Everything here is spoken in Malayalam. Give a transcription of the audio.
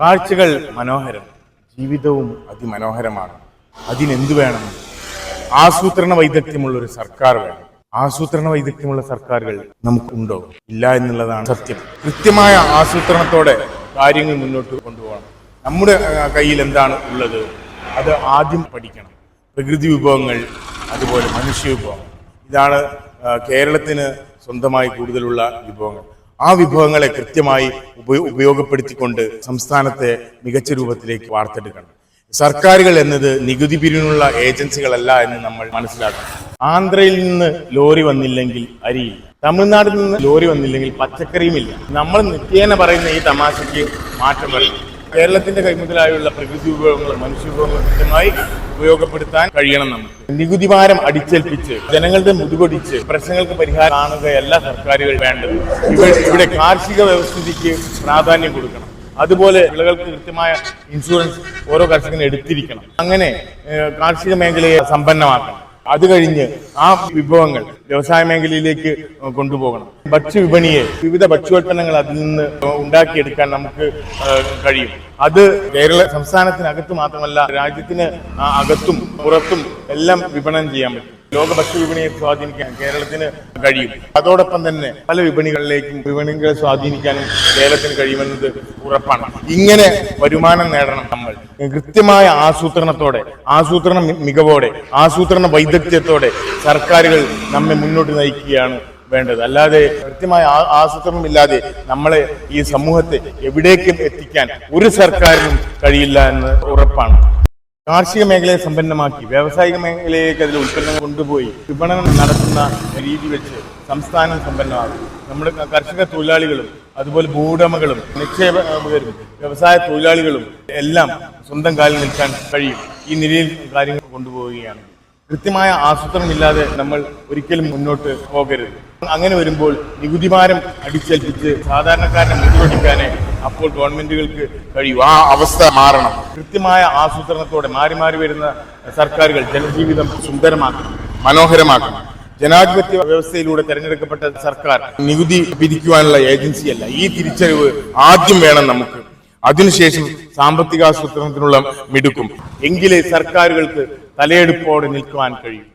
കാഴ്ചകൾ മനോഹരം ജീവിതവും അതിമനോഹരമാണ്. അതിനെന്തു വേണം? ആസൂത്രണ വൈദഗ്ധ്യമുള്ള ഒരു സർക്കാർ വേണം. ആസൂത്രണ വൈദഗ്ധ്യമുള്ള സർക്കാരുകൾ നമുക്കുണ്ടോ? ഇല്ല എന്നുള്ളതാണ് സത്യം. കൃത്യമായ ആസൂത്രണത്തോടെ കാര്യങ്ങൾ മുന്നോട്ട് കൊണ്ടുപോകണം. നമ്മുടെ കയ്യിൽ എന്താണ് ഉള്ളത്? അത് ആദ്യം പഠിക്കണം. പ്രകൃതി വിഭവങ്ങൾ അതുപോലെ മനുഷ്യ വിഭവം. ഇതാണ് കേരളത്തിന് സ്വന്തമായി കൂടുതലുള്ള വിഭവങ്ങൾ. ആ വിഭവങ്ങളെ കൃത്യമായി ഉപയോ- ഉപയോഗപ്പെടുത്തിക്കൊണ്ട് സംസ്ഥാനത്തെ മികച്ച രൂപത്തിലേക്ക് വാർത്തെടുക്കണം. സർക്കാരുകൾ എന്നത് നികുതി പിരിവിനുള്ള ഏജൻസികളല്ല എന്ന് നമ്മൾ മനസ്സിലാക്കണം. ആന്ധ്രയിൽ നിന്ന് ലോറി വന്നില്ലെങ്കിൽ അരിയില്ല. തമിഴ്നാട്ടിൽ നിന്ന് ലോറി വന്നില്ലെങ്കിൽ പച്ചക്കറിയുമില്ല. നമ്മൾ നിത്യേന പറയുന്ന ഈ തമാശയ്ക്ക് മാറ്റം വരണം കേരളത്തിന്റെ കൈമുതലായുള്ള പ്രകൃതി വിഭവങ്ങൾ മനുഷ്യ വിഭവങ്ങൾ കൃത്യമായി ഉപയോഗപ്പെടുത്താൻ കഴിയണം നമുക്ക്. നികുതി ഭാരം അടിച്ചേൽപ്പിച്ച് ജനങ്ങളുടെ മുതുകൊടിച്ച് പ്രശ്നങ്ങൾക്ക് പരിഹാരം കാണുകയല്ല സർക്കാരുകൾ വേണ്ടത്. ഇവിടെ ഇവിടെ കാർഷിക വ്യവസ്ഥിതിക്ക് പ്രാധാന്യം കൊടുക്കണം. അതുപോലെ വിളകൾക്ക് കൃത്യമായ ഇൻഷുറൻസ് ഓരോ കർഷകനും എടുത്തിരിക്കണം. അങ്ങനെ കാർഷിക മേഖലയെ സമ്പന്നമാക്കണം. അത് കഴിഞ്ഞ് ആ വിഭവങ്ങൾ വ്യവസായ മേഖലയിലേക്ക് കൊണ്ടുപോകണം. ഭക്ഷ്യവിപണിയെ വിവിധ ഭക്ഷ്യോൽപ്പന്നങ്ങൾ അതിൽ നിന്ന് ഉണ്ടാക്കിയെടുക്കാൻ നമുക്ക് കഴിയും. അത് കേരള സംസ്ഥാനത്തിനകത്ത് മാത്രമല്ല രാജ്യത്തിന് അകത്തും പുറത്തും എല്ലാം വിപണനം ചെയ്യാൻ പറ്റും. ലോക ഭക്ഷ്യവിപണിയെ സ്വാധീനിക്കാൻ കേരളത്തിന് കഴിയും. അതോടൊപ്പം തന്നെ പല വിപണികളിലേക്കും വിപണികളെ സ്വാധീനിക്കാനും കേരളത്തിന് കഴിയുമെന്നത് ഉറപ്പാണ്. ഇങ്ങനെ വരുമാനം നേടണം നമ്മൾ. കൃത്യമായ ആസൂത്രണത്തോടെ ആസൂത്രണ മികവോടെ ആസൂത്രണ വൈദഗ്ധ്യത്തോടെ സർക്കാരുകൾ നമ്മെ മുന്നോട്ട് നയിക്കുകയാണ് വേണ്ടത്. അല്ലാതെ കൃത്യമായ ആസൂത്രണം ആസൂത്രണമില്ലാതെ നമ്മളെ ഈ സമൂഹത്തെ എവിടേക്കും എത്തിക്കാൻ ഒരു സർക്കാരിനും കഴിയില്ല എന്ന് ഉറപ്പാണ്. കാർഷിക മേഖലയെ സമ്പന്നമാക്കി വ്യാവസായിക മേഖലയിലേക്ക് അതിൽ ഉൽപ്പന്നങ്ങൾ കൊണ്ടുപോയി വിപണനം നടത്തുന്ന രീതി വെച്ച് സംസ്ഥാനം സമ്പന്നമാകും നമ്മുടെ കർഷക തൊഴിലാളികളും അതുപോലെ ഭൂവുടമകളും നിക്ഷേപകരും വ്യവസായ തൊഴിലാളികളും എല്ലാം സ്വന്തം കാലിൽ നിൽക്കാൻ കഴിയും. ഈ നിലയിൽ കാര്യങ്ങൾ കൊണ്ടുപോവുകയാണ്. കൃത്യമായ ആസൂത്രണമില്ലാതെ നമ്മൾ ഒരിക്കലും മുന്നോട്ട് പോകരുത്. അങ്ങനെ വരുമ്പോൾ നികുതിഭാരം അടിച്ചേൽപ്പിച്ച് സാധാരണക്കാരനെ മുൻകൊടിക്കാനേ അപ്പോൾ ഗവൺമെന്റുകൾക്ക് കഴിയും. ആ അവസ്ഥ മാറണം. കൃത്യമായ ആസൂത്രണത്തോടെ മാറി മാറി വരുന്ന സർക്കാരുകൾ ജനജീവിതം സുന്ദരമാക്കണം മനോഹരമാക്കണം. ജനാധിപത്യ വ്യവസ്ഥയിലൂടെ തെരഞ്ഞെടുക്കപ്പെട്ട സർക്കാർ നികുതി പിരിക്കുവാനുള്ള ഏജൻസിയല്ല ഈ തിരിച്ചറിവ് ആദ്യം വേണം നമുക്ക്. അതിനുശേഷം സാമ്പത്തികാസൂത്രണത്തിനുള്ള മിടുക്കും. എങ്കിലേ സർക്കാരുകൾക്ക് തലയെടുപ്പോടെ നിൽക്കുവാൻ കഴിയും.